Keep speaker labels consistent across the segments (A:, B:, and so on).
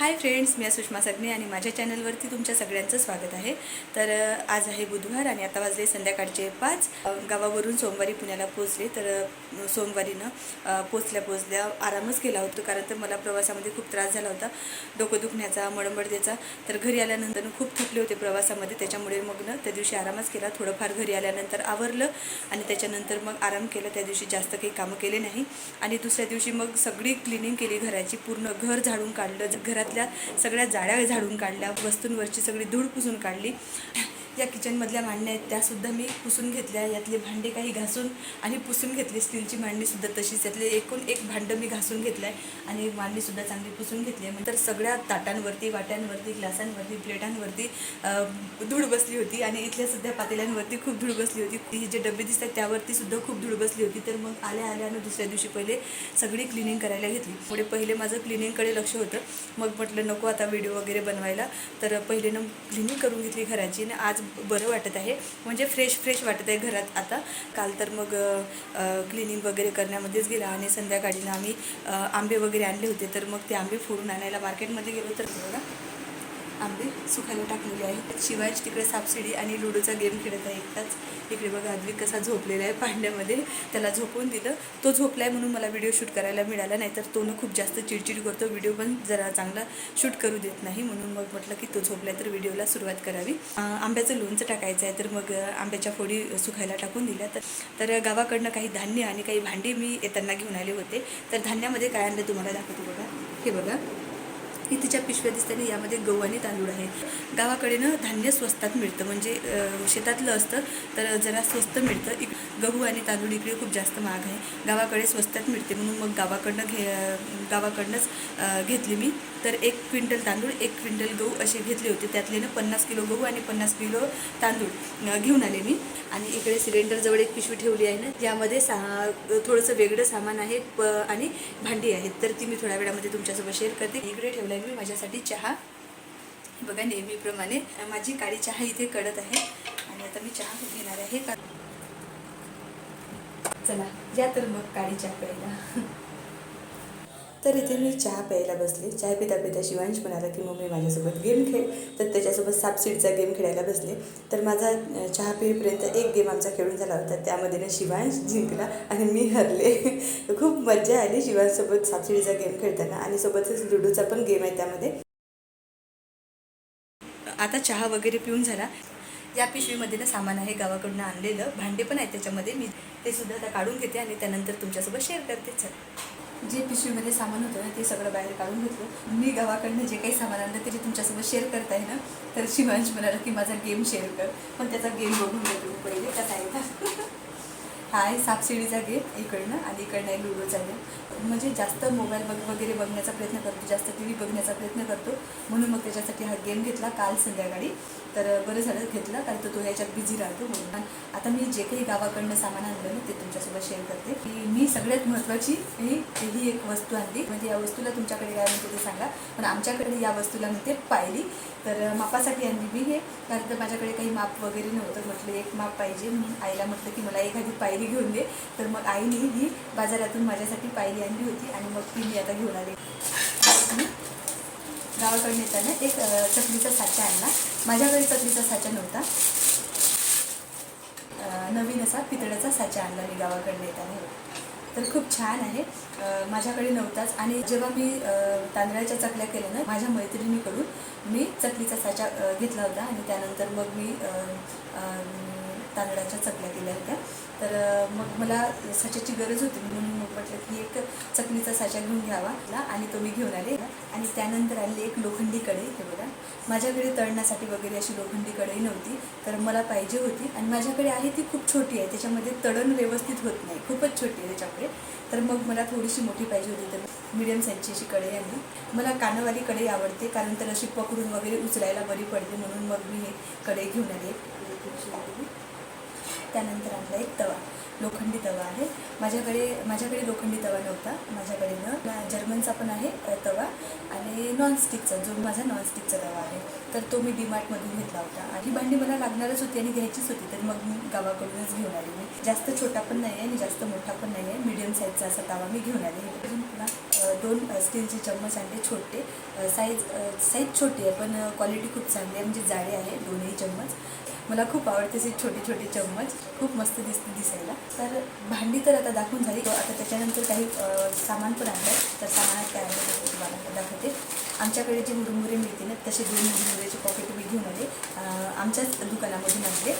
A: Hi friends मी सुषमा सगने आणि माझ्या चॅनलवरती तुमच्या सगळ्यांचं स्वागत आहे. तर आज आहे बुधवार आणि आता वाजले संध्याकाळचे पाच. गावावरून सोमवारी पुण्याला पोचले तर सोमवारीनं पोचल्या पोचल्या आरामच केला होता कारण तर मला प्रवासामध्ये खूप त्रास झाला होता. डोकं दुखण्याचा मळंबडदेचा तर घरी आल्यानंतर खूप थकले होते प्रवासामध्ये. त्याच्यामुळे मग ना त्या दिवशी आरामच केला. थोडंफार घरी आल्यानंतर आवरलं आणि त्याच्यानंतर मग आराम केला. त्या दिवशी जास्त काही कामं केले नाही. आणि दुसऱ्या दिवशी मग सगळी क्लिनिंग केली. घराची पूर्ण घर झाडून काढलं. घरात घरातल्या सगळ्या जाळ्या झाडून काढल्या वस्तूंवरची सगळी धूळ पुसून काढली. या किचनमधल्या मांडण्या आहेत त्यासुद्धा मी पुसून घेतल्या. यातले भांडे काही घासून आणि पुसून घेतले. स्टीलची मांडणीसुद्धा तशीच. यातले एकूण एक भांडं मी घासून घेतलं आहे आणि मांडणीसुद्धा चांगली पुसून घेतली आहे. तर सगळ्या ताटांवरती वाट्यांवरती ग्लासांवरती प्लेटांवरती धूळ बसली होती आणि इथल्या सध्या पातेल्यांवरती खूप धूळ बसली होती. ही जे डबे दिसतात त्यावरती सुद्धा खूप धूळ बसली होती. तर मग आल्या आल्यानं दुसऱ्या दिवशी पहिले सगळी क्लिनिंग करायला घेतली. पुढे पहिले माझं क्लिनिंगकडे लक्ष होतं. मग म्हटलं नको आता व्हिडिओ वगैरे बनवायला. तर पहिले ना क्लिनिंग करून घेतली घराची. आणि आज बरं वाटत आहे. म्हणजे फ्रेश फ्रेश वाटत आहे घरात आता. काल तर मग क्लिनिंग वगैरे करण्यामध्येच गेला आणि संध्याकाळीनं आम्ही आंबे वगैरे आणले होते. तर मग ते आंबे फोडून आणायला मार्केटमध्ये गेलो तर बघा. आंबे सुखायला टाकलेले आहेत. शिवाय तिकडे सापशिडी आणि लुडोचा गेम खेळत आहे एकटाच. इकडे बघा अद्विक कसा झोपलेला आहे पांड्यामध्ये. त्याला झोपून दिलं. तो झोपला आहे म्हणून मला व्हिडिओ शूट करायला मिळाला नाही तर तो ना खूप जास्त चिडचिड करतो. व्हिडिओ पण जरा चांगला शूट करू देत नाही म्हणून मग म्हटलं की तो झोपला तर व्हिडिओला सुरुवात करावी. आंब्याचं लोणचं टाकायचं आहे तर मग आंब्याच्या फोडी सुखायला टाकून दिल्या. तर तर गावाकडनं काही धान्य आणि काही भांडी मी येताना घेऊन आले होते. तर धान्यामध्ये काय आणलं तुम्हाला दाखवतो बघा. हे बघा. तिच्या पिशव्या दिसताना यामध्ये गहू आणि तांदूळ आहे. गावाकडे ना धान्य स्वस्तात मिळतं. म्हणजे शेतातलं असतं तर जरा स्वस्त मिळतं. इक गहू आणि तांदूळ इकडे खूप जास्त महाग आहे. गावाकडे स्वस्तात मिळते म्हणून मग गावाकडनं घे गावाकडनंच घेतली मी. तर एक क्विंटल तांदूळ एक क्विंटल गहू असे घेतले होते. त्यातले ना पन्नास किलो गहू आणि पन्नास किलो तांदूळ घेऊन आले मी. आणि इकडे सिलेंडरजवळ एक पिशवी ठेवली आहे ना यामध्ये सा थोडंसं वेगळं सामान आहे प आणि भांडी आहेत. तर ती मी थोड्या वेळामध्ये तुमच्यासोबत शेअर करते. इकडे ठेवला आहे मी माझ्यासाठी चहा. बघा नेहमीप्रमाणे माझी काळी चहा इथे कडत आहे. आणि आता मी चहा घेणार आहे. का चला या तर मग काळी चहा प्यायला. तर इथे मी चहा प्यायला बसले. चहा पिता पिता शिवांश म्हणाला की मग मी माझ्यासोबत गेम खेळ. तर त्याच्यासोबत सापसीडचा गेम खेळायला बसले. तर माझा चहा पिईपर्यंत एक गेम आमचा खेळून झाला होता. त्यामध्ये ना शिवांश जिंकला आणि मी हरले. खूप मजा आली शिवांशसोबत सापसीडीचा गेम खेळताना आणि सोबतच लुडोचा पण गेम आहे त्यामध्ये. आता चहा वगैरे पिऊन झाला. या पिशवीमध्ये ना सामान आहे गावाकडून आणलेलं. भांडे पण आहेत त्याच्यामध्ये. मी ते सुद्धा आता काढून घेते आणि त्यानंतर तुमच्यासोबत शेअर करते. चल. जे पिशवीमध्ये सामान होतं ना ते सगळं बाहेर काढून घेतलं. मी गावाकडनं जे काही सामान आणलं ते जे तुमच्यासोबत शेअर करताय ना तर शिवांश म्हणाला की माझा गेम शेअर कर. पण त्याचा गेम बघून घेतो पहिले कसा आहे का हा आहे सापशिडीचा गेम इकडनं आणि इकडनं आहे लुडोचा गेम म्हणजे जास्त मोबाईल बघ वगैरे बघण्याचा प्रयत्न करतो जास्त टी व्ही बघण्याचा प्रयत्न करतो. म्हणून मग त्याच्यासाठी हा गेम घेतला काल संध्याकाळी. तर बरं झालं घेतला कारण तो तो याच्यात बिझी राहतो म्हणून. आता मी जे काही गावाकडनं सामान आणलं ना ते तुमच्यासोबत शेअर करते. की मी सगळ्यात महत्त्वाची ही ही एक वस्तू आणली. म्हणजे या वस्तूला तुमच्याकडे काय म्हणते ते सांगा. पण आमच्याकडे या वस्तूला म्हणते पायली. तर मापासाठी आणली मी हे. कारण तर माझ्याकडे काही माप वगैरे नव्हतं म्हटलं एक माप पाहिजे. म्हणून आईला म्हटलं की मला एखादी पायरी घेऊन दे. तर मग आईने ही बाजारातून माझ्यासाठी पायरी आणली होती आणि मग ती मी आता घेऊन आले. गावाकडून येताना एक चकलीचा साचा आणला. माझ्याकडे चकलीचा साचा नव्हता. नवीन असा पितळ्याचा साचा आणला मी गावाकडनं येताना. तर खूप छान आहे. माझ्याकडे नव्हताच. आणि जेव्हा मी तांदळाच्या चकल्या केल्या ना माझ्या मैत्रिणीकडून मी चकलीचा साचा घेतला होता. आणि त्यानंतर मग मी तांदळाच्या चकल्या दिल्या होत्या. तर मग मला साच्याची गरज होती म्हणून मग म्हटलं की एक चकलीचा साचा घेऊन घ्यावा आणि तो मी घेऊन आले. आणि त्यानंतर आली एक लोखंडी कढई हे बघा. माझ्याकडे तळण्यासाठी वगैरे अशी लोखंडी कढई नव्हती तर मला पाहिजे होती. आणि माझ्याकडे आहे ती खूप छोटी आहे त्याच्यामध्ये तळण व्यवस्थित होत नाही खूपच छोटी आहे त्याच्याकडे. तर मग मला थोडीशी मोठी पाहिजे होती तर मीडियम साईजची अशी कढई आणली. मला कानवाली कढई आवडते कारण तर अशी पकडून वगैरे उचलायला बरी पडते म्हणून मग मी हे कढई घेऊन आली. थोडीशी त्यानंतर आणला एक तवा लोखंडी तवा आहे. माझ्याकडे माझ्याकडे लोखंडी तवा नव्हता माझ्याकडे ना जर्मनचा पण आहे तवा आणि नॉनस्टिकचा जो माझा नॉनस्टिकचा तवा आहे. तर तो मी डीमार्टमधून घेतला होता. आणि भांडी मला लागणारच होती आणि घ्यायचीच होती तर मग मी गावाकडूनच घेऊन आली मी. जास्त छोटा पण नाही आहे आणि जास्त मोठा पण नाही आहे. मीडियम साईजचा असा तवा मी घेऊन आली. अजून पुन्हा दोन स्टीलचे चम्मच आणले छोटे. साईज साईज छोटी आहे पण क्वालिटी खूप चांगली आहे. म्हणजे जाडे आहे दोन्ही चम्मच. मला खूप आवडते असे छोटे छोटे चम्मच. खूप मस्त दिसते दिसायला. तर भांडी तर आता दाखवून झाली. आता त्याच्यानंतर काही सामान पण आणलं तर सामानात काय आणलं ते तुम्हाला दाखवते. आमच्याकडे जे मुरमुरे मिळते ना तसे दोन मुरमुऱ्याचे पॉकेट मी घेऊन आले. आमच्याच दुकानामधून आणले.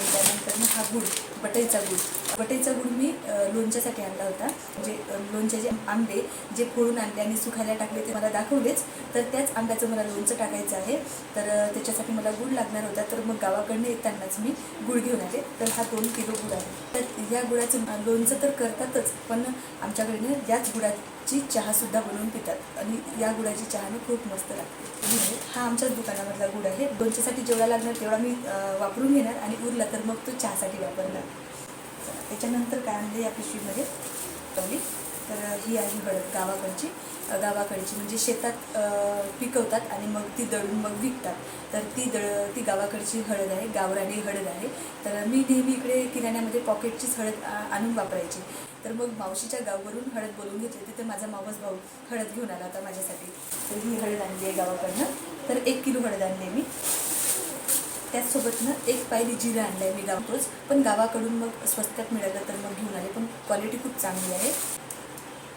A: आणि त्यानंतर मग हा गुळ बटईचा गुड बटईचा गुळ मी लोणच्यासाठी आणला होता. म्हणजे लोणचे जे आंबे जे फोडून आणले आणि सुखायला टाकले ते मला दाखवलेच. तर त्याच आंब्याचं मला लोणचं टाकायचं आहे. तर त्याच्यासाठी मला गुळ लागणार होता. तर मग गावाकडनं येतानाच मी गुळ घेऊन आले. तर हा दोन किलो गुळ आहे. तर या गुळाचं लोणचं तर करतातच. पण आमच्याकडनं याच गुडात ची चहासुद्धा बनवून पितात. आणि या गुळाची चहाने खूप मस्त लागते. हा आमच्याच दुकानामधला गुळ आहे. लोणच्यासाठी जेवढा लागणार तेवढा मी वापरून घेणार आणि उरला तर मग तो चहासाठी वापरणार. त्याच्यानंतर काय आणलं या पिशवीमध्ये? टवली तर ही आहे हळद गावाकडची. गावाकडची म्हणजे शेतात पिकवतात आणि मग ती दळून मग विकतात. तर ती दळ ती गावाकडची हळद आहे गावरानी हळद आहे. तर मी नेहमी इकडे किराण्यामध्ये पॉकेटचीच हळद आणून वापरायची. तर मग मावशीच्या गाववरून हळद बोलून घेतली. तिथे माझा मावस भाऊ हळद घेऊन आला होता माझ्यासाठी. तर ही हळद आणली आहे गावाकडनं. तर एक किलो हळद आणली मी मी. त्याचसोबतनं एक पायरी जिरा आणलं आहे मी गावतोच पण गावाकडून मग स्वस्तात मिळालं तर मग घेऊन आले. पण क्वालिटी खूप चांगली आहे.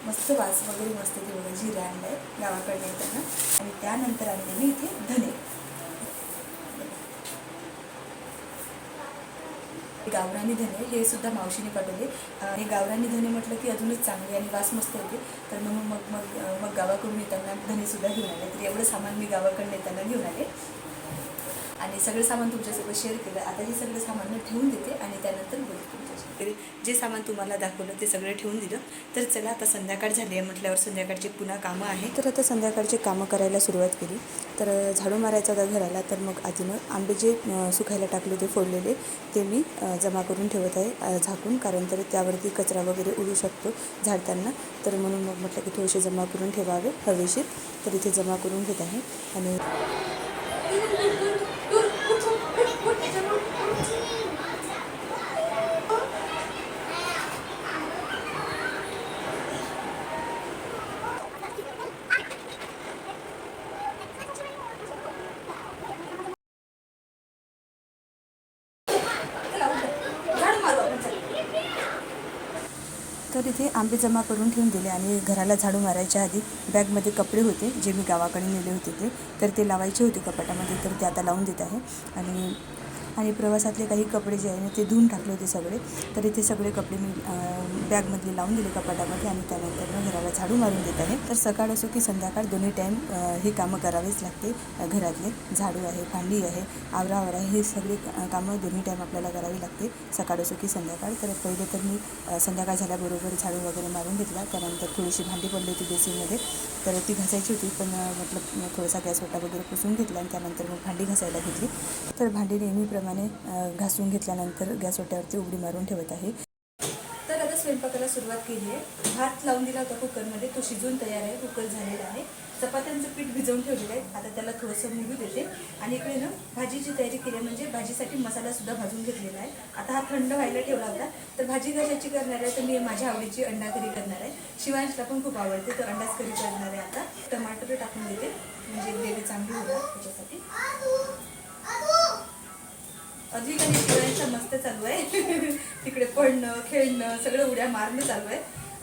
A: मस्त वास वगैरे मस्त ते बघा जिरं आणलं आहे गावाकडनं येताना आणि त्यानंतर आणले मी इथे धने. गावरानी धने हे सुद्धा मावशीने पाठवले. आणि हे गावरानी धने म्हटलं की अजूनच चांगले आणि वास मस्त होते तर मग मग मग मग गावाकडून येताना धने सुद्धा घेऊन आले. तर एवढं सामान मी गावाकडून येताना घेऊन आले. आणि सगळं सामान तुमच्यासोबत शेअर केलं. आता हे सगळं सामान मी ठेवून देते आणि त्यानंतर बोलते तुमच्याशी. जे सामान तुम्हाला दाखवलं ते सगळं ठेवून दिलं. तर चला आता संध्याकाळ झाली आहे म्हटल्यावर संध्याकाळची पुन्हा कामं आहे तर आता संध्याकाळची कामं करायला सुरुवात केली. तर झाडू मारायचा होता घराला तर मग आधीनं आंबे जे सुकायला टाकले होते फोडलेले ते मी जमा करून ठेवत आहे झाकून. कारण तर त्यावरती कचरा वगैरे उडू शकतो झाडताना. तर म्हणून मग म्हटलं की थोडेसे जमा करून ठेवावे हवेशीर. तर इथे जमा करून घेत आहे. आणि तर इथे आंबे जमा करून ठेवून दिले आणि घराला झाडू मारायच्या आधी बॅगमध्ये कपडे होते जे मी गावाकडे नेले होते ते. तर ते लावायचे होते कपाटामध्ये तर ते आता लावून देत आहे. आणि आणि प्रवासातले काही कपडे जे आहे ना ते धुवून टाकले होते सगळे. तरी ते सगळे कपडे मी बॅगमधले लावून दिले कपाटामध्ये आणि त्यानंतर मग घराला झाडू मारून देत आहे. तर सकाळ असो की संध्याकाळ दोन्ही टाईम हे कामं करावेच लागते. घरातले झाडू आहे भांडी आहे आवरावर आहे हे सगळे कामं दोन्ही टाईम आपल्याला करावी लागते. सकाळ असो की संध्याकाळ. तर पहिले तर मी संध्याकाळ झाल्याबरोबर झाडू वगैरे मारून घेतला. त्यानंतर थोडीशी भांडी पडली होती बेसिनमध्ये. तर ती घासायची होती पण मतलब थोडासा गॅस वाटा वगैरे पुसून घेतला आणि त्यानंतर मग भांडी घासायला घेतली. तर भांडी नेहमीप्रमाणे अं, घासून घेतल्यानंतर गॅस ओट्यावरती उघडी मारून ठेवत आहे. तर आता स्वयंपाकाला सुरुवात केली आहे भात लावून दिला होता कुकरमध्ये. तो शिजून तयार आहे. कुकर झालेला आहे. चपात्यांचं पीठ भिजवून ठेवलेलं आहे. आता त्याला थोडंसं मुरू देते. आणि इकडे ना भाजीची तयारी केली आहे. म्हणजे भाजीसाठी मसालासुद्धा भाजून घेतलेला आहे. आता हा थंड व्हायला ठेवला होता. तर भाजी कशाची करणार आहे? तर मी माझ्या आवडीची अंडा करी करणार आहे. शिवांशला पण खूप आवडते. तर अंडाच करी करणार आहे आता. टमाटर टाकून देते. म्हणजे ग्रेव्ही चांगली होणार त्याच्यासाठी. अजून काही शिवांशचा मस्त चालू आहे. तिकडे पडणं खेळणं सगळं उड्या मारणं चालू आहे.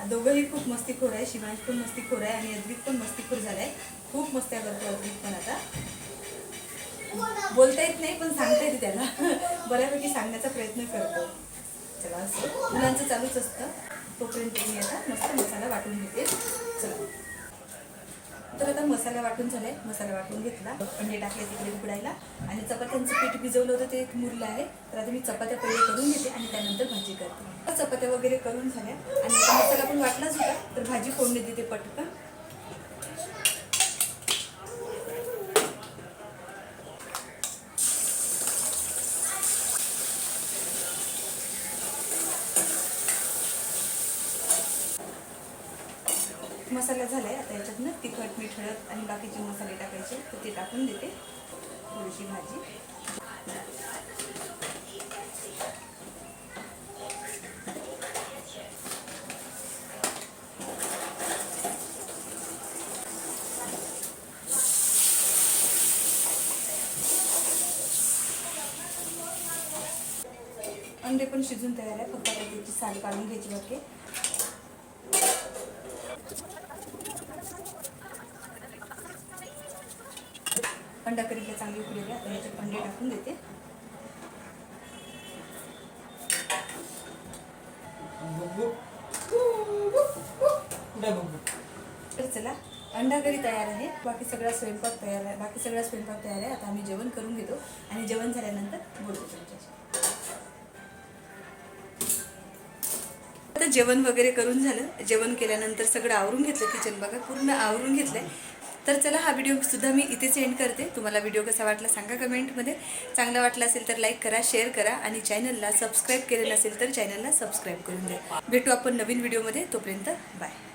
A: दोघंही खूप मस्तीखोर आहे. शिवांश पण मस्तीखोर आहे आणि अद्वित पण मस्तीखोर झालाय. खूप मस्त्या करतो अद्वित पण आता. बोलता येत नाही पण सांगता येते त्याला. बऱ्यापैकी सांगण्याचा प्रयत्न करतो. चला असं. मुलांचं चालूच असतं. तोपर्यंत मी आता मस्त मसाला वाटून घेते. चला. तर आता मसाला वाटून झालाय. मसाला वाटून घेतला. अंडे टाकले तिकडे उकडायला. आणि चपात्यांचं पीठ भिजवलं होतं ते एक मुरलं आहे. तर आता मी चपात्या पहिले करून घेते आणि त्यानंतर भाजी करते. चपात्या वगैरे करून झाल्या. आणि मसाला पण वाटलाच होता तर भाजी फोडणी देते पटकन. मसाला झाला आहे आता याच्यातनं तिखट मीठ हळद आणि बाकीचे मसाले टाकायचे तर ते टाकून देते थोडीशी भाजी. अंडे पण शिजून तयार आहे फक्त त्याची साल काढून घ्यायची बाकी अंडा करीला चांगली उकळी आता याच्यात अंडे टाकून देते. तर चला अंडा करी तयार आहे. बाकी सगळा स्वयंपाक तयार आहे. बाकी सगळा स्वयंपाक तयार आहे. आता आम्ही जेवण करून घेतो आणि जेवण झाल्यानंतर बोलतो आता जेवण वगैरे करून झालं. जेवण केल्यानंतर सगळं आवरून घेतलं किचन बघा. पूर्ण आवरून घेतलंय. तर चला हा व्हिडिओ सुद्धा मी इथेच एंड करते. तुम्हाला व्हिडिओ कसा वाटला सांगा कमेंटमध्ये चांगला वाटला असेल तर लाईक करा शेअर करा आणि चॅनलला सबस्क्राईब केलेलं असेल तर चॅनलला सबस्क्राईब करून द्या भेटू आपण नवीन व्हिडिओमध्ये तोपर्यंत बाय